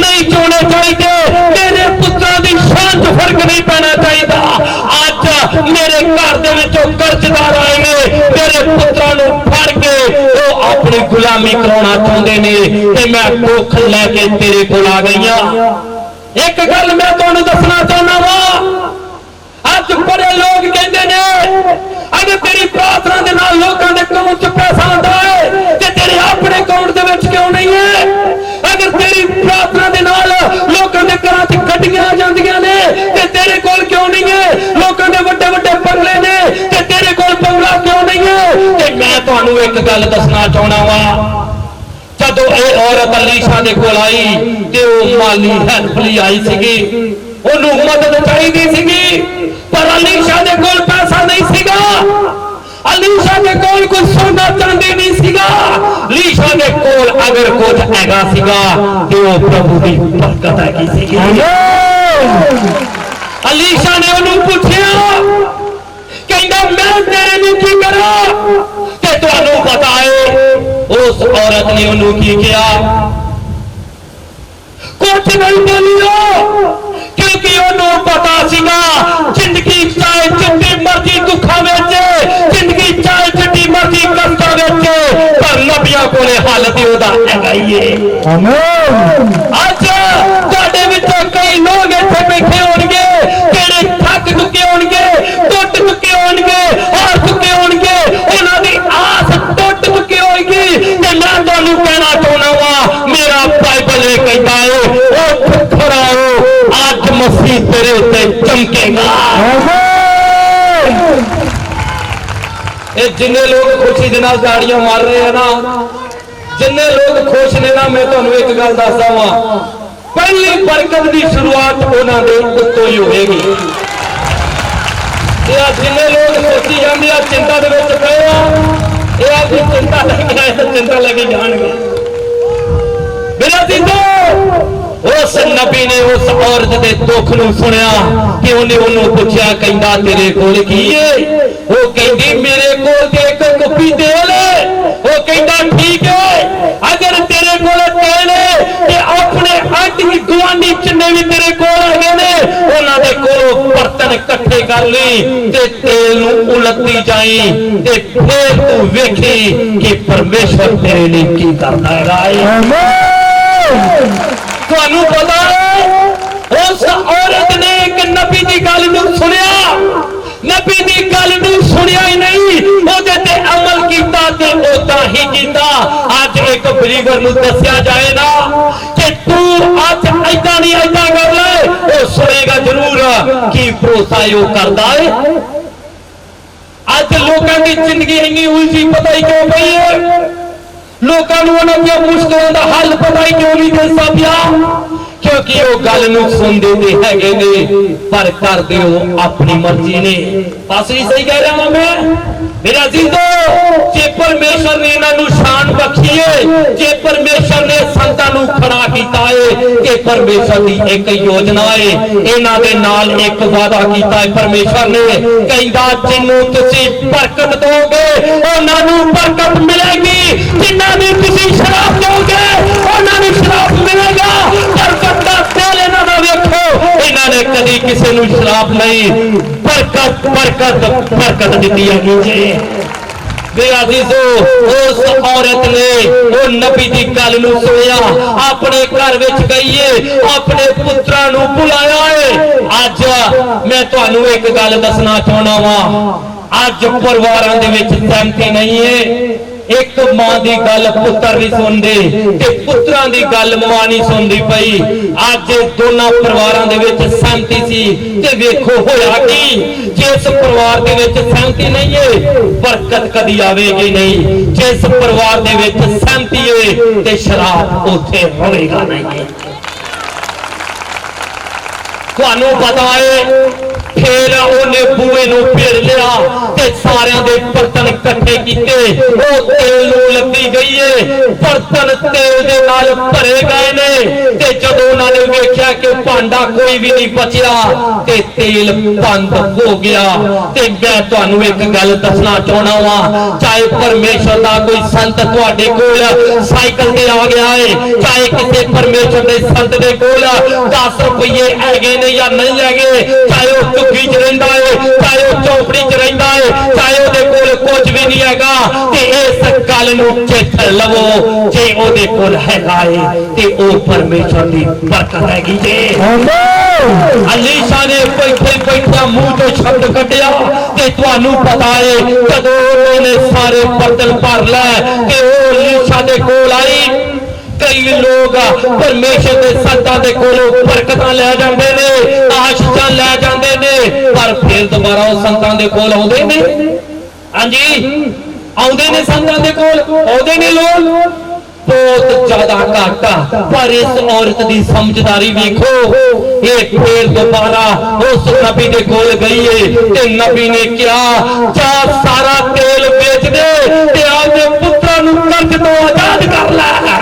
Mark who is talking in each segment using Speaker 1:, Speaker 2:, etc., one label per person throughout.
Speaker 1: ਨਹੀਂ ਜਿਉਣੇ ਚਾਹੀਦੇ। ਮੇਰੇ ਪੁੱਤਰਾਂ ਦੀ ਸ਼ਾਨ 'ਚ ਫ਼ਰਕ ਨਹੀਂ ਪੈਣਾ ਚਾਹੀਦਾ। ਅੱਜ ਮੇਰੇ ਘਰ ਦੇ ਵਿੱਚੋਂ ਕਰਜ਼ਦਾਰ ਆਏ ਨੇ। ਮੇਰੇ ਪੁੱਤਰਾਂ ਨੂੰ ਫੜ ਕੇ ਉਹ ਆਪਣੀ ਗੁਲਾਮੀ ਕਰਾਉਣਾ ਚਾਹੁੰਦੇ ਨੇ। ਤੇ ਮੈਂ ਦੁੱਖ ਲੈ ਕੇ ਤੇਰੇ ਕੋਲ ਆ ਗਈਆਂ। ਇੱਕ ਗੱਲ ਮੈਂ ਤੁਹਾਨੂੰ ਦੱਸਣਾ ਚਾਹੁੰਦਾ ਵਾਂ। ਅੱਜ ਬੜੇ ਲੋਕ ਕਹਿੰਦੇ ਨੇ ਅਗਰ ਤੇਰੀ ਪ੍ਰਾਰਥਨਾ ਦੇ ਨਾਲ ਲੋਕਾਂ ਦੇ ਅਕਾਊਂਟ 'ਚ ਪੈਸਾ ਆਉਂਦਾ ਹੈ ਤੇ ਤੇਰੇ ਆਪਣੇ ਅਕਾਊਂਟ ਦੇ ਵਿੱਚ ਕਿਉਂ ਨਹੀਂ ਹੈ ਅਗਰ ਤੇਰੀ ਪ੍ਰਾਰਥਨਾ ਦੇ ਨਾਲ ਲੋਕਾਂ ਦੇ ਘਰਾਂ 'ਚ ਗੱਡੀਆਂ ਜਾਂਦੀਆਂ ਨੇ ਤੇ ਤੇਰੇ ਕੋਲ ਕਿਉਂ ਨਹੀਂ ਹੈ ਲੋਕਾਂ ਦੇ ਵੱਡੇ ਵੱਡੇ ਬੰਗਲੇ ਨੇ ਤੇ ਤੇਰੇ ਕੋਲ ਬੰਗਲਾ ਕਿਉਂ ਨਹੀਂ ਹੈ ਤੇ ਮੈਂ ਤੁਹਾਨੂੰ ਇੱਕ ਗੱਲ ਦੱਸਣਾ ਚਾਹੁੰਦਾ ਵਾ। ਜਦੋਂ ਇਹ ਔਰਤ ਅਲੀਸ਼ਾ ਦੇ ਕੋਲ ਆਈ ਤੇ ਉਹ ਮਾਲੀ ਹੈਲਪ ਲਈ ਆਈ ਸੀਗੀ, ਉਹਨੂੰ ਮਦਦ ਚਾਹੀਦੀ ਸੀਗੀ, ਪਰ ਅਲੀਸ਼ਾ ਦੇ ਕੋਲ ਪੈਸਾ ਨਹੀਂ ਸੀਗਾ। ਅਲੀਸ਼ਾ ਦੇ ਕੋਲ ਕੋਈ ਸੋਨਾ ਚਾਂਦੀ ਨਹੀਂ ਸੀਗਾ। ਅਲੀਸ਼ਾ ਦੇ ਕੋਲ ਅਗਰ ਕੁਝ ਹੈਗਾ ਸੀਗਾ, ਤੇ ਉਹ ਪ੍ਰਭੂ ਦੀ ਬਰਕਤ ਹੈਗੀ ਸੀਗੀ? ਅਲੀਸ਼ਾ ਨੇ ਉਹਨੂੰ ਪੁੱਛਿਆ, ਕਹਿੰਦਾ, ਮੈਂ ਤੇਰੇ ਨੂੰ ਕੀ ਕਰਾਂ? ਤੇ ਤੁਹਾਨੂੰ ਪਤਾ ਹੈ, ਉਸ ਔਰਤ ਨੇ ਉਹਨੂੰ ਕੀ ਕਿਹਾ? ਕੁਝ ਨਹੀਂ ਬੋਲਿਓ, ਕਿਉਂਕਿ ਉਹਨੂੰ ਪਤਾ ਸੀਗਾ, ਜ਼ਿੰਦਗੀ ਚਾਹੇ ਜਿੰਨੀ ਮਰਜ਼ੀ ਦੁੱਖਾਂ ਵਿੱਚ ਜ਼ਿੰਦਗੀ ਚਾਹੇ ਮਰਜ਼ੀ ਕਸ਼ਟਾਂ ਵਿੱਚ ਪਰ ਨਬੀਆਂ ਕੋਲੇ ਹੱਲ ਤੇ ਉਹਦਾ ਹੈਗਾ ਹੀ ਏ। ਅੱਜ ਤੁਹਾਡੇ ਵਿੱਚੋਂ ਕਈ ਲੋਕ ਇੱਥੇ ਬੈਠੇ ਹੋਣਗੇ ਜਿਹੜੇ ਥੱਕ ਚੁੱਕੇ ਹੋਣਗੇ ਟੁੱਟ ਚੁੱਕੇ ਹੋਣਗੇ ਹਾਰ ਚੁੱਕੇ ਹੋਣਗੇ ਉਹਨਾਂ ਦੀ ਆਸ ਟੁੱਟ ਚੁੱਕੀ ਹੋਏਗੀ। ਤੇ ਮੈਂ ਤੁਹਾਨੂੰ ਕਹਿਣਾ ਚਾਹੁੰਦਾ ਵਾਂ ਮੇਰਾ ਬਾਈਬਲ ਇਹ ਕਹਿੰਦਾ ਏ ਉਹ ਹੋ ਅੱਜ ਮਸੀਹ ਤੇਰੇ ਉੱਤੇ ਚਮਕੇਗਾ। ਇਹ ਜਿੰਨੇ ਲੋਕ ਖੁਸ਼ੀ ਦੇ ਨਾਲ ਦਾੜੀਆਂ ਮਾਰ ਰਹੇ ਆ ਨਾ, ਜਿੰਨੇ ਲੋਕ ਖੁਸ਼ ਨੇ ਨਾ, ਮੈਂ ਤੁਹਾਨੂੰ ਇੱਕ ਗੱਲ ਦੱਸਦਾ ਵਾਂ। ਪਹਿਲੀ ਬਰਕਤ ਦੀ ਸ਼ੁਰੂਆਤ ਉਹਨਾਂ ਦੇ ਉੱਤੋਂ ਹੀ ਹੋਵੇਗੀ ਇਹ ਆ ਜਿੰਨੇ ਲੋਕ ਸੋਚੀ ਜਾਂਦੇ ਆ, ਚਿੰਤਾ ਦੇ ਵਿੱਚ ਪਏ ਆ। ਇਹ ਆ ਵੀ ਚਿੰਤਾ ਲੈ ਕੇ ਆਏ ਤਾਂ ਚਿੰਤਾ ਲੈ ਕੇ ਜਾਣਗੇ। ਮੇਰਾ ਜਿੰਦੋ ਉਸ ਨਬੀ ਨੇ ਉਸ ਔਰਤ ਦੇ ਦੁੱਖ ਨੂੰ ਸੁਣਿਆ ਕਿ ਉਹਨੇ ਉਹਨੂੰ ਪੁੱਛਿਆ, ਕਹਿੰਦਾ, ਤੇਰੇ ਕੋਲ ਕੀ ਏ? ਉਹ ਕਹਿੰਦੀ, ਮੇਰੇ ਕੋਲ ਤੇ ਇੱਕ ਕੁੱਪੀ ਤੇਲ ਏ ਉਹ ਕਹਿੰਦਾ ਠੀਕ ਏ ਅਗਰ ਤੇਰੇ ਕੋਲ ਤੇਲ ਏ ਤੇ ਆਪਣੇ ਗੁਆਂਢੀ ਚੰਨੇ ਵੀ ਤੇਰੇ ਕੋਲ ਹੈਗੇ ਨੇ ਉਹਨਾਂ ਦੇ ਕੋਲੋਂ ਬਰਤਨ ਇਕੱਠੇ ਕਰ ਲਈ ਤੇ ਤੇਲ ਨੂੰ ਉਲਟਦੀ ਜਾਈ ਤੇ ਫੇਰ ਤੂੰ ਵੇਖੀ ਕਿ ਪਰਮੇਸ਼ਵਰ ਤੇਰੇ ਲਈ ਕੀ ਕਰਦਾ ਹੈਗਾ ਤੁਹਾਨੂੰ ਪਤਾ ਹੈ ਉਸ ਔਰਤ ਨੇ ਇੱਕ ਨਬੀ ਦੀ ਗੱਲ ਨੂੰ ਸੁਣਿਆ। ਨਬੀ ਦੀ ਗੱਲ ਨੂੰ ਸੁਣਿਆ ਹੀ ਨਹੀਂ ਉਹਦੇ ਤੇ ਅਮਲ ਕੀਤਾ ਤੇ ਉਦਾਂ ਹੀ ਕੀਤਾ। ਅੱਜ ਇੱਕ ਬਲੀਵਰ ਨੂੰ ਦੱਸਿਆ ਜਾਏ ਨਾ ਕਿ ਤੂੰ ਅੱਜ ਐਦਾਂ ਨਹੀਂ ਐਦਾਂ ਕਰ ਲੈ ਉਹ ਸੁਣੇਗਾ ਜ਼ਰੂਰ ਕੀ ਭਰੋਸਾ ਉਹ ਕਰਦਾ ਹੈ? ਅੱਜ ਲੋਕਾਂ ਦੀ ਜ਼ਿੰਦਗੀ ਇੰਨੀ ਉਲਝੀ, ਪਤਾ ਹੀ ਕਿਉਂ ਪਈ ਹੈ? ਲੋਕਾਂ ਨੂੰ ਉਹਨਾਂ ਦੀਆਂ ਮੁਸ਼ਕਲਾਂ ਦਾ ਹੱਲ ਪਤਾ ਹੀ ਕਿਉਂ ਨਹੀਂ ਦਿਸਦਾ ਪਿਆ? ਕਿਉਂਕਿ ਉਹ ਗੱਲ ਨੂੰ ਸੁਣਦੇ ਤੇ ਹੈਗੇ ਨੇ, ਪਰ ਕਰਦੇ ਉਹ ਆਪਣੀ ਮਰਜ਼ੀ ਨੇ। ਬਸ ਹੀ ਸਹੀ ਕਹਿ ਰਿਹਾ ਮੈਂ। ਮੇਰਾ ਜੀਦੋ, ਜੇ ਪਰਮੇਸ਼ਰ ਨੇ ਇਹਨਾਂ ਨੂੰ ਸ਼ਾਨ ਬਖਸ਼ੀ ਜੇ ਪਰਮੇਸ਼ਰ ਨੇ ਸੰਤਾਂ ਨੂੰ ਖੜਾ ਕੀਤਾ ਏ ਕਿ ਪਰਮੇਸ਼ਰ ਦੀ ਇੱਕ ਯੋਜਨਾ ਏ। ਇਹਨਾਂ ਦੇ ਨਾਲ ਇੱਕ ਵਾਅਦਾ ਕੀਤਾ ਏ ਪਰਮੇਸ਼ਰ ਨੇ, ਕਹਿੰਦਾ, ਜਿਹਨੂੰ ਤੁਸੀਂ ਬਰਕਤ ਦੋਗੇ ਉਹਨਾਂ ਨੂੰ ਬਰਕਤ ਮਿਲੇਗੀ। ਜਿਨ੍ਹਾਂ ਨੂੰ ਤੁਸੀਂ ਸ਼ਰਾਬ ਦੋਗੇ ਉਹਨਾਂ ਨੂੰ ਸ਼ਰਾਬ ਮਿਲੇਗਾ। ਬਰਕਤ ਦਾ ਤੇਲ ਇਹਨਾਂ ਦਾ ਵੇਖੋ। ਇਹਨਾਂ ਨੇ ਕਦੀ ਕਿਸੇ ਨੂੰ ਸ਼ਰਾਬ ਨਹੀਂ ਬਰਕਤ ਬਰਕਤ ਬਰਕਤ ਦਿੱਤੀ ਹੈਗੀ ਜੀ। ਅਜ਼ੀਜ਼ੋ ਉਸ ਔਰਤ ਨੇ ਉਹ ਨਬੀ ਦੀ ਗੱਲ ਨੂੰ ਸੁਣਿਆ। ਆਪਣੇ ਘਰ ਵਿੱਚ ਗਈਏ, ਆਪਣੇ ਪੁੱਤਰਾਂ ਨੂੰ ਬੁਲਾਇਆ ਏ। ਅੱਜ ਮੈਂ ਤੁਹਾਨੂੰ ਇੱਕ ਗੱਲ ਦੱਸਣਾ ਚਾਹਣਾ ਵਾਂ। ਅੱਜ ਪਰਿਵਾਰਾਂ ਦੇ ਵਿੱਚ ਸਹਿਮਤੀ ਨਹੀਂ ਏ। ਇੱਕ ਮਾਂ ਦੀ ਗੱਲ ਪੁੱਤਰ ਨਹੀਂ ਸੁਣਦੇ ਤੇ ਪੁੱਤਰਾਂ ਦੀ ਗੱਲ ਮਾਂ ਨਹੀਂ ਸੁਣਦੀ ਪਈ। ਅੱਜ ਦੋਨਾਂ ਪਰਿਵਾਰਾਂ ਦੇ ਵਿੱਚ ਸਹਿਮਤੀ ਸੀ ਤੇ ਵੇਖੋ ਹੋਇਆ ਕੀ ਜਿਸ ਪਰਿਵਾਰ ਦੇ ਵਿੱਚ ਸਹਿਮਤੀ ਨਹੀਂ ਏ, ਬਰਕਤ ਕਦੀ ਆਵੇਗੀ ਨਹੀਂ। ਜਿਸ ਪਰਿਵਾਰ ਦੇ ਵਿੱਚ ਸਹਿਮਤੀ ਏ, ਤੇ ਸ਼ਰਾਬ ਉੱਥੇ ਹੋਵੇਗਾ ਨਹੀਂ। ਤੁਹਾਨੂੰ ਪਤਾ ਏ ਫੇਰ ਉਹਨੇ ਬੂਏ ਨੂੰ ਫੇਰ ਲਿਆ ਤੇ ਸਾਰਿਆਂ ਦੇ ਬਰਤਨ ਇਕੱਠੇ ਕੀਤੇ। ਉਹ ਤੇਲ ਨੂੰ ਲੱਗੀ ਗਈ ਏ। ਬਰਤਨ ਤੇਲ ਦੇ ਨਾਲ ਭਰੇ ਗਏ ਨੇ। ਤੇ ਜਦੋਂ ਉਹਨਾਂ ਨੇ ਵੇਖਿਆ ਕਿ ਭਾਂਡਾ ਕੋਈ ਵੀ ਨਹੀਂ ਬਚਿਆ, ਤੇ ਤੇਲ ਬੰਦ ਹੋ ਗਿਆ। ਤੇ ਮੈਂ ਤੁਹਾਨੂੰ ਇੱਕ ਗੱਲ ਦੱਸਣਾ ਚਾਹਣਾ ਵਾਂ। ਚਾਹੇ ਪਰਮੇਸ਼ਰ ਦਾ ਕੋਈ ਸੰਤ ਤੁਹਾਡੇ ਕੋਲ ਸਾਈਕਲ ਤੇ ਆ ਗਿਆ ਏ, ਚਾਹੇ ਕਿਸੇ ਪਰਮੇਸ਼ਰ ਦੇ ਸੰਤ ਦੇ ਕੋਲ 10 ਰੁਪਏ ਹੈਗੇ ਨੇ ਜਾਂ ਨਹੀਂ ਹੈਗੇ, ਚਾਹੇ ਉਹ ਝੁੱਗੀ 'ਚ ਰਹਿੰਦਾ ਏ ਚਾਹੇ ਉਹ ਚੌਪੜੀ 'ਚ ਰਹਿੰਦਾ ਏ ਚਾਹੇ ਉਹਦੇ ਕੋਲ ਕੁਝ ਵੀ ਨਹੀਂ ਹੈਗਾ ਤੇ ਇਸ ਗੱਲ ਨੂੰ ਚੇਤ ਲਵੋ ਜੇ ਉਹਦੇ ਕੋਲ ਹੈਗਾ ਏ ਤੇ ਉਹ ਪਰਮੇਸ਼ਰ ਦੀ ਬਰਕਤ ਹੈਗੀ ਜੇ। ਅਲੀਸ਼ਾ ਨੇ ਬੈਠੇ ਬੈਠਿਆ ਮੂੰਹ ਤੋਂ ਸ਼ਬਦ ਕੱਢਿਆ ਤੇ ਤੁਹਾਨੂੰ ਪਤਾ ਏ ਜਦੋਂ ਉਹਨੇ ਸਾਰੇ ਬਰਤਨ ਭਰ ਲੈ ਤੇ ਉਹ ਅਲੀਸ਼ਾ ਦੇ ਕੋਲ ਆਈ। ਕਈ ਲੋਕ ਪਰਮੇਸ਼ਰ ਦੇ ਸੰਤਾਂ ਦੇ ਕੋਲੋਂ ਬਰਕਤਾਂ ਲੈ ਜਾਂਦੇ ਨੇ ਆਸ਼ੀਸ਼ਾਂ ਲੈ ਜਾਂਦੇ ਨੇ ਪਰ ਫਿਰ ਦੁਬਾਰਾ ਉਹ ਸੰਤਾਂ ਦੇ ਕੋਲ ਆਉਂਦੇ ਨੇ। ਹਾਂਜੀ, ਆਉਂਦੇ ਨੇ ਸੰਤਾਂ ਦੇ ਕੋਲ, ਆਉਂਦੇ ਨੇ ਲੋਕ। ਬਹੁਤ ਜ਼ਿਆਦਾ ਘਾਟਾ ਪਰ ਇਸ ਔਰਤ ਦੀ ਸਮਝਦਾਰੀ ਵੇਖੋ, ਇਹ ਫੇਰ ਦੁਬਾਰਾ ਉਸ ਨਬੀ ਦੇ ਕੋਲ ਗਈ ਏ ਤੇ ਨਬੀ ਨੇ ਕਿਹਾ, ਜਾ ਸਾਰਾ ਤੇਲ ਵੇਚ ਦੇ ਤੇ ਆਪਣੇ ਪੁੱਤਰਾਂ ਨੂੰ ਕਰਜ਼ ਤੋਂ ਆਜ਼ਾਦ ਕਰ ਲੈ।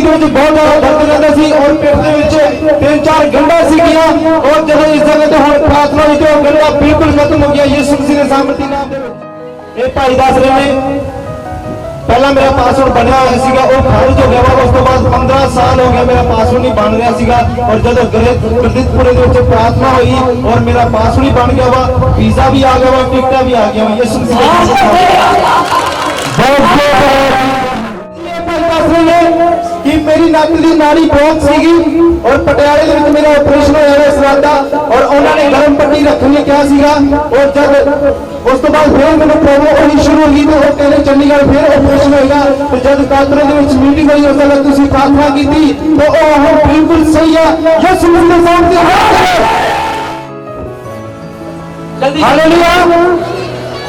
Speaker 2: ਦੀ ਹੱਡੀ ਦੇ ਵਿੱਚ ਬਹੁਤ ਜ਼ਿਆਦਾ ਦਰਦ ਰਹਿੰਦਾ ਸੀ ਔਰ ਪੇਟ ਦੇ ਵਿੱਚ ਤਿੰਨ ਚਾਰ ਗੰਢਾਂ ਸੀਗੀਆਂ ਔਰ ਜਦੋਂ ਇਸ ਜਗ੍ਹਾ ਤੇ ਹੁਣ ਪ੍ਰਾਰਥਨਾ ਵਿੱਚ ਉਹ ਗੰਢਾ ਬਿਲਕੁਲ ਖਤਮ ਹੋ ਗਿਆ ਯਿਸੂ ਮਸੀਹ ਦੇ ਸਾਮਰਥੀ ਨਾਮ ਦੇ ਵਿੱਚ ਇਹ ਭਾਈ ਦੱਸ ਰਹੇ ਨੇ ਪਹਿਲਾਂ ਮੇਰਾ ਪਾਸਵਰਡ ਬਣਿਆ ਹੋਇਆ ਸੀਗਾ ਉਹ ਖਾਰਜ ਹੋ ਗਿਆ ਵਾ ਉਸ ਤੋਂ ਬਾਅਦ 15 ਸਾਲ ਹੋ ਗਿਆ ਮੇਰਾ ਪਾਸਵਰਡ ਨਹੀਂ ਬਣ ਰਿਹਾ ਸੀਗਾ ਔਰ ਜਦੋਂ ਗੁਰਦਿੱਤਪੁਰੇ ਦੇ ਵਿੱਚ ਪ੍ਰਾਰਥਨਾ ਹੋਈ ਔਰ ਮੇਰਾ ਪਾਸਵਰਡ ਹੀ ਬਣ ਗਿਆ ਵਾ ਵੀਜ਼ਾ ਵੀ ਆ ਗਿਆ ਵਾ ਟਿਕਟਾਂ ਵੀ ਆ ਗਈਆਂ ਵਾ ਯਿਸੂ ਮਸੀਹ ਦੇ ਨਾਮ ਤੇ। ਬਹੁਤ ਬਹੁਤ ਇਹ ਭਾਈ ਦੱਸ ਰਹੇ ਨੇ ਕਿ ਮੇਰੀ ਨੱਕ ਦੀ ਨਾੜੀ ਬਹੁਤ ਸੀਗੀ ਔਰ ਪਟਿਆਲੇ ਦੇ ਵਿੱਚ ਮੇਰਾ ਆਪਰੇਸ਼ਨ ਹੋਇਆ ਹੋਇਆ ਇਸ ਰਾਤ ਦਾ ਔਰ ਉਹਨਾਂ ਨੇ ਗਰਮ ਪੱਟੀ ਰੱਖਣ ਲਈ ਕਿਹਾ ਸੀਗਾ ਔਰ ਜਦ ਉਸ ਤੋਂ ਬਾਅਦ ਫਿਰ ਮੈਨੂੰ ਪ੍ਰੋਬਲਮ ਹੋਣੀ ਸ਼ੁਰੂ ਹੋ ਗਈ ਤੇ ਉਹ ਕਹਿੰਦੇ ਚੰਡੀਗੜ੍ਹ ਫਿਰ ਆਪਰੇਸ਼ਨ ਹੋਏਗਾ ਤੇ ਜਦ ਕਾਤਰੇ ਦੇ ਵਿੱਚ ਮੀਟਿੰਗ ਹੋਈ ਉਸ ਵੇਲੇ ਤੁਸੀਂ ਪ੍ਰਾਰਥਨਾ ਕੀਤੀ ਤੇ ਉਹ ਹੁਣ ਬਿਲਕੁਲ ਸਹੀ ਆ ਯਿਸੂ ਮਸੀਹ ਦੇ ਸਾਹਮਣੇ ਹਾਲੇਲੂਇਆ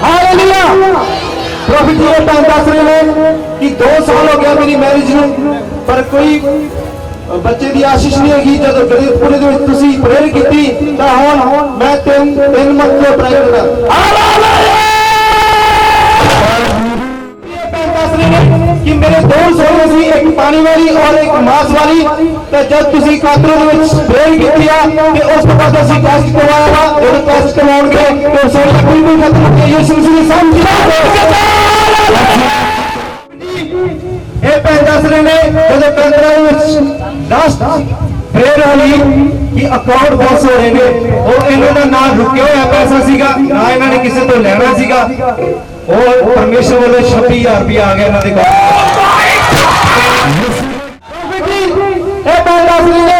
Speaker 2: ਹਾਲੇਲੂਇਆ ਪ੍ਰੋਫਿਟ ਜੀ ਇਹ ਤਾਂ ਦੱਸ ਰਹੇ ਨੇ ਕਿ 2 ਸਾਲ ਹੋ ਗਿਆ ਮੇਰੀ ਮੈਰਿਜ ਨੂੰ ਪਰ ਕੋਈ ਅ, ਬੱਚੇ ਦੀ ਆਸ਼ੀਸ਼ ਨਹੀਂ ਹੈਗੀ ਜਦੋਂ ਗਰੀਬਪੁਰੇ ਦੇ ਵਿੱਚ ਤੁਸੀਂ ਪ੍ਰੇਅਰ ਕੀਤੀ ਤਾਂ ਹੁਣ ਮੈਂ ਤਿੰਨ ਤਿੰਨ ਮੰਥ ਤੋਂ ਟਰਾਈ ਕਰਦਾ ਇਹ ਤਾਂ ਦੱਸ ਰਹੇ ਨੇ ਕਿ ਮੇਰੇ ਦੋ ਸੋਹਣੇ ਸੀ ਇੱਕ ਪਾਣੀ ਵਾਲੀ ਔਰ ਇੱਕ ਮਾਸ ਵਾਲੀ ਤੇ ਜਦ ਤੁਸੀਂ ਕਾਤਰੋ ਦੇ ਵਿੱਚ ਪ੍ਰੇਅਰ ਕੀਤੀ ਆ ਤੇ ਉਸ ਤੋਂ ਬਾਅਦ ਅਸੀਂ ਟੈਸਟ ਕਰਵਾਇਆ ਵਾ ਜਦੋਂ ਟੈਸਟ ਕਰਵਾਉਣਗੇ ਰਹੇ ਨੇ ਜਦੋਂ ਦੇ ਵਿੱਚ ਲਾਸਟ ਪ੍ਰੇਅਰ ਹੋਈ ਕਿ ਅਕਾਊਂਟ ਬਾਕਸ ਹੋ ਰਹੇ ਨੇ ਉਹ ਇਹਨਾਂ ਦਾ ਨਾਮ ਰੁਕਿਆ ਹੋਇਆ ਪੈਸਾ ਸੀਗਾ ਨਾ ਇਹਨਾਂ ਨੇ ਕਿਸੇ ਤੋਂ ਲੈਣਾ ਸੀਗਾ। ਉਹ ਪਰਮੇਸ਼ਰ ਵੱਲੋਂ 26000 ਰੁਪਏ ਆ ਗਿਆ ਇਹਨਾਂ ਦੇ ਕੋਲ। ਇਹ ਭੈਣ ਦੱਸ ਰਹੀ ਨੇ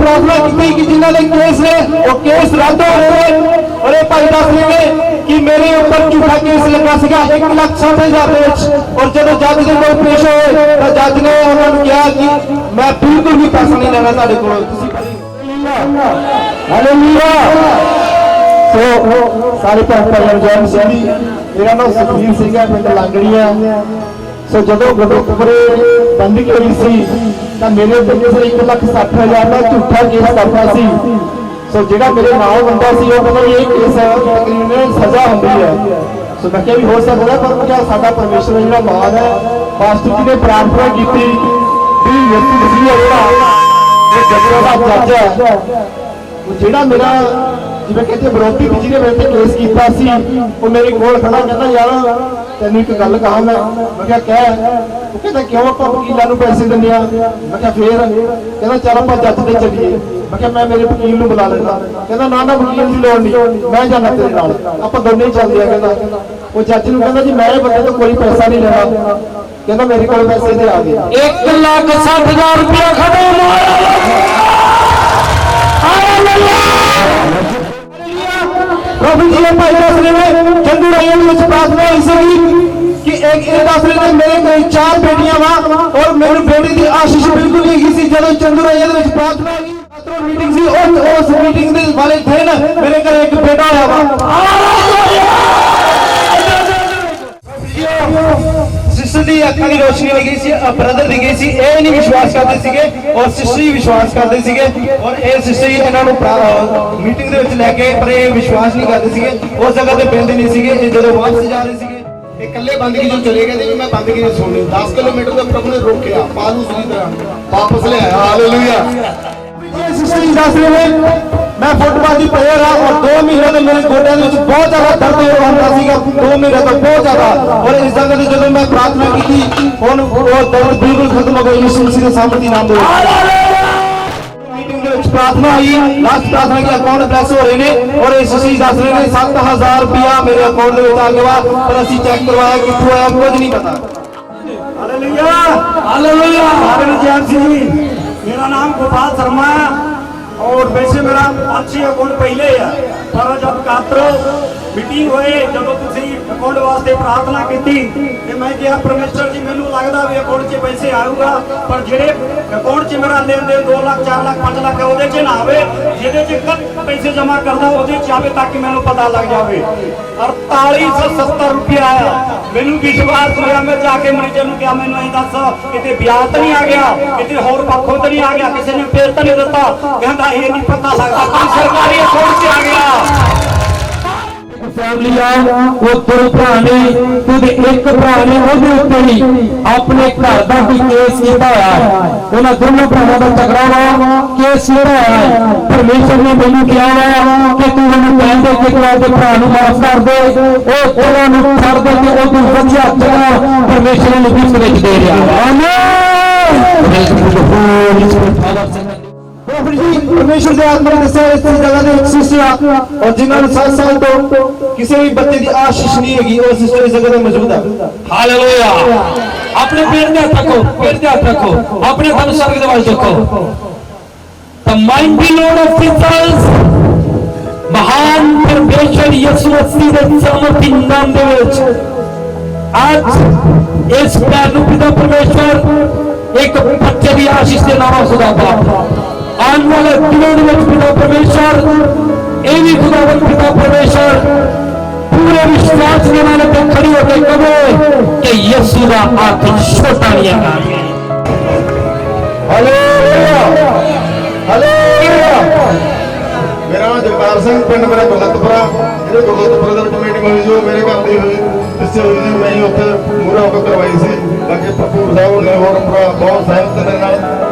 Speaker 2: ਪ੍ਰਾਰਥਨਾ ਕੀਤੀ ਕਿ ਜਿਨ੍ਹਾਂ ਦੇ ਕੇਸ ਨੇ, ਉਹ ਕੇਸ ਰੱਦ ਹੋ ਗਏ ਔਰ ਇਹ ਭਾਈ ਦੱਸ ਰਹੇ ਕਿ ਮੇਰੇ ਉੱਪਰ ਝੂਠਾ ਕੇਸ ਲੱਗਾ ਸੀਗਾ 1 ਲੱਖ ਸੱਠ ਦੇ ਵਿੱਚ। ਔਰ ਜਦੋਂ ਜੱਜ ਦੇ ਕੋਲ ਪੇਸ਼ ਹੋਏ, ਤਾਂ ਜੱਜ ਨੇ ਉਹਨਾਂ ਨੂੰ ਕਿਹਾ ਕਿ ਮੈਂ ਬਿਲਕੁਲ ਵੀ ਪੈਸਾ ਨਹੀਂ ਲੈਣਾ ਤੁਹਾਡੇ ਕੋਲੋਂ। ਤੁਸੀਂ ਹਾਲੇਲੂਇਆ ਸੋ ਸਾਰੇ ਭੈਣ ਭਾਈਆਂ ਨੂੰ ਜੈ ਮਸੀਹ ਮੇਰਾ ਨਾਮ ਸੁਖਵੀਰ ਸਿੰਘ ਹੈ, ਪਿੰਡ ਲਾਂਗੜੀਆਂ। ਸੋ ਜਦੋਂ ਗੁਰਦੁਆਰੇ ਬੰਦੀ ਹੋਈ ਸੀ ਤਾਂ ਮੇਰੇ ਉੱਤੇ ਸਿਰ 1 ਲੱਖ 60 ਹਜ਼ਾਰ ਦਾ ਝੂਠਾ ਕੇਸ ਕਰਦਾ ਸੀ। ਸੋ ਜਿਹੜਾ ਮੇਰੇ ਨਾਲ ਬੰਦਾ ਸੀ, ਉਹ ਕਹਿੰਦਾ ਇਹ ਕੇਸ ਤਕਰੀਬਨ ਸਜ਼ਾ ਹੁੰਦੀ ਹੈ। ਸੋ ਮੈਂ ਕਿਹਾ ਵੀ ਹੋ ਸਕਦਾ, ਪਰ ਕਿਹਾ ਸਾਡਾ ਪਰਮੇਸ਼ਰ ਜਿਹੜਾ ਮਾਨ ਹੈ ਪਾਸਟਰ ਜੀ ਨੇ ਪ੍ਰਾਰਥਨਾ ਕੀਤੀ। ਵੀ ਯਿਸੂ ਮਸੀਹ ਜਿਹੜਾ, ਇਹ ਜਗਰਾ ਦਾ ਜੱਜ ਹੈ। ਜਿਹੜਾ ਮੇਰਾ ਜਿਵੇਂ ਕਹਿੰਦੇ ਵਿਰੋਧੀ ਵੀ ਜਿਹਨੇ ਮੇਰੇ ਤੇ ਕੇਸ ਕੀਤਾ ਸੀ, ਉਹ ਮੇਰੇ ਕੋਲ ਖੜਾ ਕਹਿੰਦਾ, ਯਾਰ, ਤੈਨੂੰ ਇੱਕ ਗੱਲ ਕਹਾਂ ਮੈਂ? ਮੈਂ ਕਿਹਾ, ਕਹਿ। ਉਹ ਕਹਿੰਦਾ, ਕਿਉਂ ਆਪਾਂ ਵਕੀਲਾਂ ਨੂੰ ਪੈਸੇ ਦਿੰਦੇ ਆ? ਮੈਂ ਕਿਹਾ, ਫੇਰ? ਕਹਿੰਦਾ, ਚੱਲ ਆਪਾਂ ਜੱਜ ਤੇ ਚੱਲੀਏ। ਮੈਂ ਕਿਹਾ, ਮੈਂ ਮੇਰੇ ਵਕੀਲ ਨੂੰ ਬੁਲਾ ਲੈਂਦਾ। ਕਹਿੰਦਾ, ਨਾ ਨਾ, ਵਕੀਲ ਦੀ ਲੋੜ ਨਹੀਂ। ਮੈਂ ਜਾਣਾ ਤੇਰੇ ਨਾਲ। ਆਪਾਂ ਦੋਨੇ ਹੀ ਚੱਲਦੇ ਆ, ਕਹਿੰਦਾ। ਉਹ ਜੱਜ ਨੂੰ ਕਹਿੰਦਾ, ਜੀ, ਮੈਂ ਬੰਦੇ ਤੋਂ ਕੋਈ ਪੈਸਾ ਨਹੀਂ ਲੈਣਾ ਕਹਿੰਦਾ, ਮੇਰੇ ਕੋਲ ਪੈਸੇ ਤੇ ਆ ਗਏ।
Speaker 1: 1 ਲੱਖ 60 ਹਜ਼ਾਰ ਰੁਪਇਆ ਖਤਮ। ਹੋਇਆ
Speaker 2: ਪ੍ਰਭੂ ਜੀ ਨੇ ਭਾਈ ਦੱਸ ਰਹੇ ਨੇ ਚੰਦੂ ਰਾਈਆਂ ਵਿੱਚ ਪ੍ਰਾਰਥਨਾ ਹੋਈ ਸੀਗੀ ਕਿ ਇੱਕ ਇਹ ਦੱਸ ਰਹੇ ਨੇ, ਮੇਰੇ ਕੋਲ ਚਾਰ ਬੇਟੀਆਂ ਵਾ ਔਰ ਮੈਨੂੰ ਬੇਟੀ ਦੀ ਆਸ਼ੀਸ਼ ਬਿਲਕੁਲ ਨਹੀਂ ਸੀ, ਜਦੋਂ ਚੰਦੂ ਰਾਈਆਂ ਵਿੱਚ ਪ੍ਰਾਰਥਨਾ ਹੋਈ ਮੀਟਿੰਗ ਸੀ ਉਸ ਉਸ ਮੀਟਿੰਗ ਦੇ ਵਾਲੇ ਦਿਨ ਮੇਰੇ ਘਰ ਇੱਕ ਬੇਟਾ ਹੋਇਆ ਵਾ ਸਿਸਟਰ ਦੀ ਰੋਸ਼ਨੀ ਹੋ ਗਈ ਸੀ ਬ੍ਰਦਰ ਦੀ ਗਈ ਸੀ ਇਹ ਨਹੀਂ ਵਿਸ਼ਵਾਸ ਕਰਦੇ ਸੀਗੇ ਔਰ ਸਿਸਟਰ ਹੀ ਵਿਸ਼ਵਾਸ ਕਰਦੇ ਸੀਗੇ ਔਰ ਇਹ ਸਿਸਟਰ ਹੀ ਇਹਨਾਂ ਨੂੰ ਮੀਟਿੰਗ ਦੇ ਵਿੱਚ ਲੈ ਕੇ ਪਰ ਇਹ ਵਿਸ਼ਵਾਸ ਨਹੀਂ ਕਰਦੇ ਸੀਗੇ ਉਸ ਜਗ੍ਹਾ ਤੇ ਬੈਠਦੇ ਨਹੀਂ ਸੀਗੇ ਇਹ ਜਦੋਂ ਵਾਪਸ ਜਾ ਰਹੇ ਸੀਗੇ।
Speaker 3: ਇਹ ਇਕੱਲੇ ਬੰਦਗੀ ਜੋ ਚਲੇ ਗਏ ਤੇ ਮੈਂ ਬੰਦਗੀ ਨਹੀਂ ਸੁਣਨੀ। 10 ਕਿਲੋਮੀਟਰ ਦੇ ਪ੍ਰਭੂ ਨੇ ਰੋਕਿਆ ਪਾਲੂ ਸਹੀ ਤਰ੍ਹਾਂ ਵਾਪਸ ਲਿਆਇਆ ਹਾਲੇਲੂਇਆ।
Speaker 2: ਇਹ ਸਿਸਟਰ ਜੀ ਦੱਸ ਰਹੇ ਨੇ ਮੈਂ ਫੁੱਟਬਾਲ ਦੀ ਪਲੇਅਰ ਆ ਔਰ 2 ਮਹੀਨੇ ਤੋਂ ਮੇਰੇ ਗੋਡਿਆਂ ਦੇ ਵਿੱਚ ਬਹੁਤ ਜ਼ਿਆਦਾ ਦਰਦ ਹੋ ਰਿਹਾ ਸੀਗਾ 2 ਮਹੀਨੇ ਤੋਂ ਬਹੁਤ ਜ਼ਿਆਦਾ ਔਰ ਇਸ ਜਗ੍ਹਾ ਤੇ ਜਦੋਂ ਮੈਂ ਪ੍ਰਾਰਥਨਾ ਕੀਤੀ ਹੁਣ ਉਹ ਦਰਦ ਬਿਲਕੁਲ ਖਤਮ ਹੋ ਗਿਆ ਯਿਸੂ ਮਸੀਹ ਦੇ ਸਾਹਮਣੇ ਨਾਮ ਦੇ ਵਿੱਚ ਮੀਟਿੰਗ ਦੇ ਵਿੱਚ ਪ੍ਰਾਰਥਨਾ ਹੋਈ ਲਾਸਟ ਪ੍ਰਾਰਥਨਾ ਕਿ ਅਕਾਊਂਟ ਬਲੈਸ ਹੋ ਰਹੇ ਨੇ ਔਰ ਇਸ ਸੀ ਦੱਸ ਰਹੇ ਨੇ 7000 ਰੁਪਇਆ ਮੇਰੇ ਅਕਾਊਂਟ ਦੇ ਵਿੱਚ ਆ ਗਿਆ ਵਾ ਪਰ ਅਸੀਂ ਚੈੱਕ ਕਰਵਾਇਆ ਕਿੱਥੋਂ ਆਇਆ ਕੁਝ ਨਹੀਂ ਪਤਾ
Speaker 4: हालेलुया
Speaker 1: ਹਾਲੇਲੂਇਆ
Speaker 4: हालेलुया जय जी मेरा नाम गोपाल शर्मा है और वैसे मेरा अच्छी अकाउंट पहले है पर जब कातरो ਮੀਟਿੰਗ ਹੋਏ ਜਦੋਂ ਤੁਸੀਂ ਅਕਾਊਂਟ ਵਾਸਤੇ ਪ੍ਰਾਰਥਨਾ ਕੀਤੀ ਤੇ ਮੈਂ ਕਿਹਾ ਪਰਮੇਸ਼ਰ ਜੀ ਮੈਨੂੰ ਲੱਗਦਾ ਵੀ ਅਕਾਊਂਟ 'ਚ ਪੈਸੇ ਆਊਗਾ ਪਰ ਜਿਹੜੇ ਅਕਾਊਂਟ 'ਚ ਮੇਰਾ ਲੈਣ ਦੇਣ 2 ਲੱਖ 4 ਲੱਖ 5 ਲੱਖ ਹੈ, ਉਹਦੇ 'ਚ ਨਾ ਆਵੇ ਜਿਹਦੇ 'ਚ ਕੱਟ ਪੈਸੇ ਜਮ੍ਹਾਂ ਕਰਦਾ ਉਹਦੇ 'ਚ ਆਵੇ ਤਾਂ ਕਿ ਮੈਨੂੰ ਪਤਾ ਲੱਗ ਜਾਵੇ 4870 ਰੁਪਇਆ ਆਇਆ ਮੈਨੂੰ ਵਿਸ਼ਵਾਸ ਹੋਇਆ? ਮੈਂ ਜਾ ਕੇ ਮੈਨੇਜਰ ਨੂੰ ਕਿਹਾ, ਮੈਨੂੰ ਇਹ ਦੱਸ, ਕਿਤੇ ਵਿਆਹ ਤਾਂ ਨਹੀਂ ਆ ਗਿਆ? ਕਿਤੇ ਹੋਰ ਪੱਖੋਂ ਤਾਂ ਨਹੀਂ ਆ ਗਿਆ? ਕਿਸੇ ਨੇ ਫੇਰ ਤਾਂ ਨਹੀਂ ਦਿੱਤਾ? ਕਹਿੰਦਾ, ਇਹ ਨਹੀਂ ਪਤਾ ਲੱਗਦਾ, ਕੋਈ ਸਰਕਾਰੀ ਅਕਾਊਂਟ 'ਚ ਆ ਗਿਆ।
Speaker 2: ਫੈਮਿਲੀ ਆ ਉਹ ਦੋ ਭਰਾ ਨੇ ਉਹਦੇ ਇੱਕ ਭਰਾ ਨੇ ਉਹਦੇ ਉੱਤੇ ਹੀ ਆਪਣੇ ਘਰ ਦਾ ਕੋਈ ਕੇਸ ਕੀਤਾ ਹੋਇਆ ਹੈ। ਉਹਨਾਂ ਦੋਨੋਂ ਭਰਾਵਾਂ ਦਾ ਝਗੜਾ ਵਾ ਕੇਸ ਕੀਤਾ ਹੋਇਆ ਹੈ। ਪਰਮੇਸ਼ਰ ਨੇ ਮੈਨੂੰ ਕਿਹਾ ਵਾ ਕਿ ਤੂੰ ਮੈਨੂੰ ਕਹਿ ਦੇ ਕਿ ਤੂੰ ਆਪਣੇ ਭਰਾ ਨੂੰ ਮਾਫ ਕਰ ਦੇ। ਉਹ ਉਹਨਾਂ ਨੂੰ ਛੱਡ ਦੇ ਤੇ ਉਹ ਤੂੰ ਵਧੀਆ ਜਗ੍ਹਾ ਪਰਮੇਸ਼ਰ ਨੂੰ ਵਿੱਚ ਵਿੱਚ ਦੇ ਰਿਹਾ। ਆਮੀਨ ਪਰਮੇਸ਼ਰ ਦੇ ਆਤਮਾ ਨੇ ਦੱਸਿਆ ਇਸ ਜਗ੍ਹਾ ਦੇ ਇੱਕ ਸਿਸਟਰ ਆ ਔਰ ਜਿਨ੍ਹਾਂ ਨੂੰ 7 ਸਾਲ ਤੋਂ ਕਿਸੇ ਵੀ ਬੱਚੇ ਦੀ ਆਸ਼ੀਸ਼ ਨਹੀਂ ਹੈਗੀ ਉਹ ਸਿਸਟਰ ਇਸ ਜਗ੍ਹਾ ਤੇ ਮੌਜੂਦ ਹੈ
Speaker 1: ਹਾਲੇਲੂਇਆ ਆਪਣੇ ਪੈਰ ਦੇ ਹੱਥ ਰੱਖੋ ਪੈਰ ਦੇ ਹੱਥ ਰੱਖੋ ਆਪਣੇ ਹੱਥ ਸਰਗ ਦੇ ਵੱਲ ਦੇਖੋ the mighty Lord of Israel ਮਹਾਨ ਪਰਮੇਸ਼ਰ ਯਿਸੂ ਮਸੀਹ ਦੇ ਸਮਰਪਿਤ ਨਾਮ ਦੇ ਵਿੱਚ ਅੱਜ ਇਸ ਪਿਆਰ ਨੂੰ ਪਿਤਾ ਪਰਮੇਸ਼ਰ ਇੱਕ ਬੱਚੇ ਦੀ ਆਸ਼ੀਸ਼ ਦੇ ਨਾਲ ਖੁਦਾ ਬਾਪ ਆਉਣ ਵਾਲੇ ਦਿਨਾਂ ਦੇ ਵਿੱਚ ਪਿਤਾ ਪਰਮੇਸ਼ਰ, ਇਹ ਵੀ ਖੁਦਾਵੰਦ ਪਿਤਾ ਪਰਮੇਸ਼ਰ, ਪੂਰੇ ਵਿਸ਼ਵਾਸ ਦੇ ਨਾਲ ਤੇ ਖੜੀ ਹੋ ਕੇ ਕਹੋ ਕਿ ਯਿਸੂ ਦਾ ਹੱਥ ਛੋਟਾ ਨਹੀਂ ਹੈਗਾ
Speaker 2: ਹਾਲੇਲੂਇਆ। ਹਾਲੇਲੂਇਆ
Speaker 3: ਮੇਰਾ ਨਾਮ ਜਗਤਾਰ ਸਿੰਘ, ਪਿੰਡ ਮੇਰਾ ਗੁਰਦਤਪੁਰਾ ਜਿਹੜੇ ਗੁਰਦਤਪੁਰਾ ਦੇ ਵਿੱਚ ਮੀਟਿੰਗ ਹੋਈ ਸੀ, ਉਹ ਮੇਰੇ ਘਰ ਦੀ ਹੋਈ ਇਸ ਹੋਈ ਸੀ, ਮੈਂ ਉੱਥੇ ਮੂਹਰੇ ਹੋ ਕਰਵਾਈ ਸੀ। ਬਾਕੀ ਭਰਪੂਰ ਸਾਹਿਬ ਨੇ ਹੋਰ ਭਰਾ ਬਹੁਤ ਸਹਿਮਤ ਨੇ ਨਾਲ।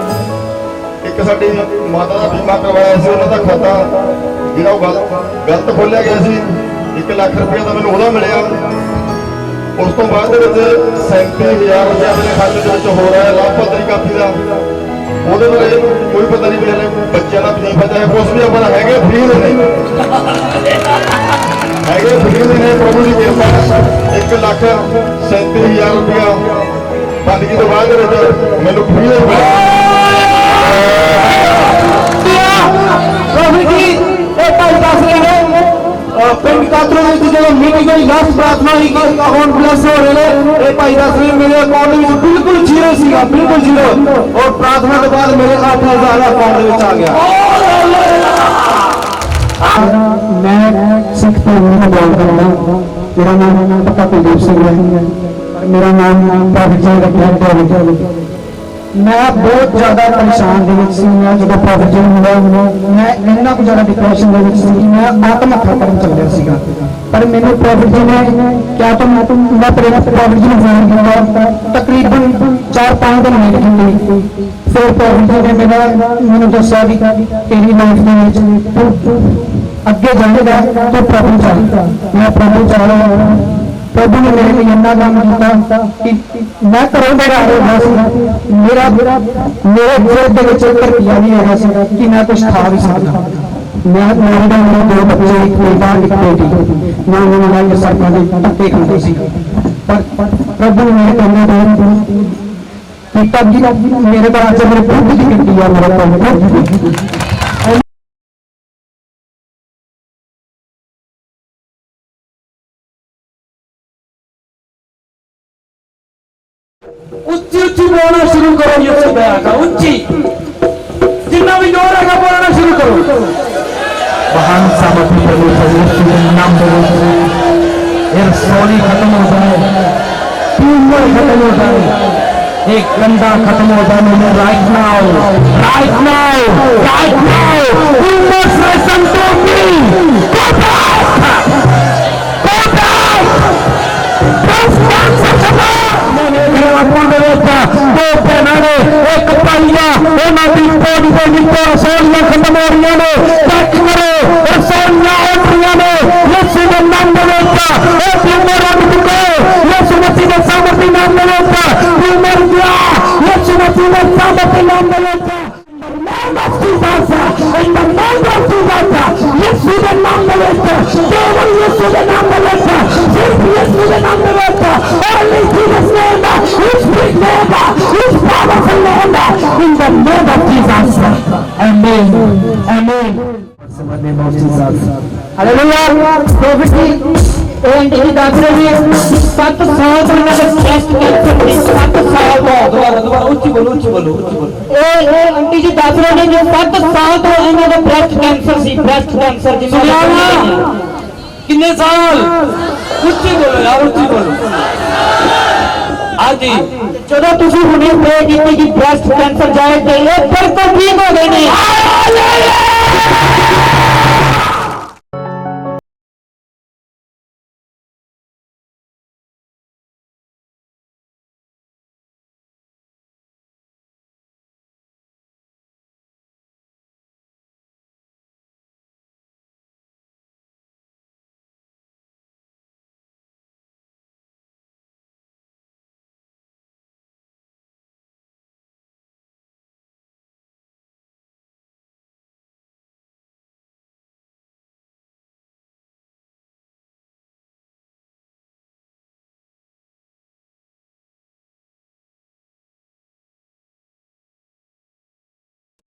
Speaker 3: ਇੱਕ ਸਾਡੀ ਮਾਤਾ ਦਾ ਬੀਮਾ ਕਰਵਾਇਆ ਸੀ, ਉਹਨਾਂ ਦਾ ਖਾਤਾ ਜਿਹੜਾ ਉਹ ਗਲਤ ਗਲਤ ਖੋਲਿਆ ਗਿਆ ਸੀ 1 ਲੱਖ ਰੁਪਏ ਦਾ ਮੈਨੂੰ ਉਹਦਾ ਮਿਲਿਆ। ਉਸ ਤੋਂ ਬਾਅਦ ਦੇ ਵਿੱਚ 37000 ਰੁਪਏ ਮੇਰੇ ਖਾਤੇ ਦੇ ਵਿੱਚ ਹੋ ਰਿਹਾ ਹੈ ਲਾਭਪਾਤਰੀ ਕਾਪੀ ਦਾ। ਉਹਦੇ ਬਾਰੇ ਕੋਈ ਪਤਾ ਨਹੀਂ ਮੇਰੇ ਬੱਚਿਆਂ ਦਾ ਵੀ ਨਹੀਂ ਪਤਾ ਹੈ, ਕੁਛ ਵੀ ਆਪਣਾ ਹੈਗੇ ਫ੍ਰੀ ਦੇ ਨਹੀਂ ਹੈਗੇ ਫਰੀ ਦੇ ਨੇ ਪ੍ਰਭੂ ਦੀ ਕਿਰਪਾ 1 ਲੱਖ 37000 ਰੁਪਇਆ। ਬੰਦਗੀ ਤੋਂ ਬਾਅਦ ਦੇ ਵਿੱਚ ਮੈਨੂੰ ਫਰੀ ਦੇ ਮਿਲਿਆ
Speaker 2: ਇਹ ਭਾਈ ਦੱਸ ਰਹੇ ਨੇ ਅਹ ਪਿੰਡ ਕਾਤਰੋ ਦੇ ਵਿੱਚ ਜਦੋਂ ਮੀਟਿੰਗ ਹੋਈ ਲਾਸਟ ਪ੍ਰਾਰਥਨਾ ਹੋਈ ਕਿ ਅਕਾਊਂਟ ਬਲੈਸ ਹੋ ਰਹੇ ਨੇ ਇਹ ਭਾਈ ਦੱਸ ਰਹੇ ਮੇਰੇ ਅਕਾਊਂਟ ਵਿੱਚ ਬਿਲਕੁਲ ਜ਼ੀਰੋ ਸੀਗਾ ਬਿਲਕੁਲ ਜ਼ੀਰੋ ਔਰ ਪ੍ਰਾਰਥਨਾ ਤੋਂ ਬਾਅਦ ਮੇਰੇ 8000 ਅਕਾਊਂਟ ਦੇ ਵਿੱਚ ਆ ਗਿਆ
Speaker 5: ਮੈਂ ਸਿੱਖ ਧਰਮ ਨੂੰ ਬਿਲੋਂਗ ਕਰਦਾ ਮੇਰਾ ਨਾਮ ਮੈਂ ਬਹੁਤ ਜ਼ਿਆਦਾ ਪਰੇਸ਼ਾਨ ਦੇ ਵਿੱਚ ਸੀ, ਮੈਂ ਜਦੋਂ ਪ੍ਰਭੂ ਜੀ ਮੈਂ ਇੰਨਾ ਕੁ ਜ਼ਿਆਦਾ ਡਿਪਰੈਸ਼ਨ ਦੇ ਵਿੱਚ ਸੀ ਕਿ ਮੈਂ ਆਤਮ ਹੱਤਿਆ ਕਰਨ ਚੱਲ ਸੀਗਾ। ਪਰ ਮੈਨੂੰ ਪ੍ਰਭੂ ਜੀ ਨੇ ਕਿਹਾ ਤਾਂ ਮੈਂ ਮੈਂ ਪ੍ਰੇਮ ਜੀ ਨੂੰ ਫੋਨ ਕੀਤਾ, ਤਕਰੀਬਨ 4-5 ਦਿਨ ਵੇਟ ਕੀਤੀ ਫਿਰ ਪ੍ਰਭੂ ਜੀ ਨੇ ਮੇਰਾ, ਮੈਨੂੰ ਦੱਸਿਆ ਵੀ ਤੇਰੀ ਲਾਈਫ ਦੇ ਵਿੱਚ ਅੱਗੇ ਜਾਏਗਾ ਤਾਂ ਪ੍ਰਭੂ ਚਾਹੀਦਾ ਮੈਂ ਪ੍ਰਭੂ ਚਾਹਾਂ ਪ੍ਰਭੂ ਨੇ ਮੇਰੇ ਲਈ ਇੰਨਾ ਕੰਮ ਕੀਤਾ ਕਿ ਮੈਂ ਘਰੋਂ ਬਾਹਰ ਆ ਰਿਹਾ ਸੀ। ਮੇਰਾ ਮੇਰੇ ਜੇਬ ਦੇ ਵਿੱਚ ਇੱਕ ਰੁਪਿਆ ਨਹੀਂ ਹੈਗਾ ਸੀ ਕਿ ਮੈਂ ਕੁਝ ਖਾ ਵੀ ਸਕਦਾ। ਮੈਂ ਮੇਰੇ ਦਾ ਮੇਰੇ ਦੋ ਬੱਚੇ, ਇੱਕ ਬੇਟਾ, ਇੱਕ ਬੇਟੀ। ਮੈਂ ਉਹਨਾਂ ਨਾਲ ਸਰਪਾਂ ਦੇ ਧੱਕੇ ਖਾਂਦੇ ਸੀ। ਪਰ ਪ੍ਰਭੂ ਨੇ ਮੇਰੇ ਕੰਨਾਂ ਤੋਂ ਕੀਤਾ। ਕਿ ਮੇਰੇ ਕੋਲ ਅੱਜ ਮੇਰੇ ਪ੍ਰਭੂ ਦੀ ਗੱਡੀ ਮੇਰਾ ਪ੍ਰਭੂ।
Speaker 2: ਉੱਚੀ ਉੱਚੀ ਬੋਲਣਾ ਸ਼ੁਰੂ ਕਰੋ ਯਿਸੂ ਦਾ ਆਕਾ ਉੱਚੀ ਜਿੰਨਾ ਵੀ ਜ਼ੋਰ ਹੈਗਾ ਬੋਲਣਾ ਸ਼ੁਰੂ ਕਰੋ
Speaker 5: महान सामर्थ्य प्रभु यीशु के नाम में ये सोनी खत्म हो जाए ट्यूमर खत्म हो जाए एक गंदा खत्म हो जाए right now right now right now tumour से संतोषी ਦੋ In the name of Jesus. Hallelujah. Prophet ਜੀ ਇਹ ਆਂਟੀ ਜੀ ਦੱਸ ਰਹੇ ਨੇ 7 ਸਾਲ ਤੋਂ ਇਹਨਾਂ ਦੇ ਚੈਸਟ ਕੈਂਸਰ ਦੀ 7 ਸਾਲ ਤੋਂ
Speaker 2: ਦੁਬਾਰਾ ਦੁਬਾਰਾ ਉੱਚੀ ਬੋਲੋ ਉੱਚੀ ਬੋਲੋ ਉੱਚੀ ਬੋਲੋ
Speaker 5: ਇਹ ਇਹ ਆਂਟੀ ਜੀ ਦੱਸ ਰਹੇ ਨੇ ਕਿ 7 ਸਾਲ ਤੋਂ ਇਹਨਾਂ ਦਾ ਬ੍ਰੈਸਟ ਕੈਂਸਰ ਸੀ ਬ੍ਰੈਸਟ ਕੈਂਸਰ ਜਿਵੇਂ
Speaker 2: ਸੁਣਿਆ ਵਾ? ਕਿੰਨੇ ਸਾਲ ਉੱਚੀ ਬੋਲੋ ਯਾਰ ਉੱਚੀ ਬੋਲੋ ਹਾਂਜੀ
Speaker 5: ਜਦੋਂ ਤੁਸੀਂ ਹੁਣੇ ਪ੍ਰੇ ਕੀਤੀ ਕਿ ਬ੍ਰੈਸਟ ਕੈਂਸਰ ਜਾਏ ਤੇ ਇਹ ਬਿਲਕੁਲ ਠੀਕ ਹੋ ਗਏ ਨੇ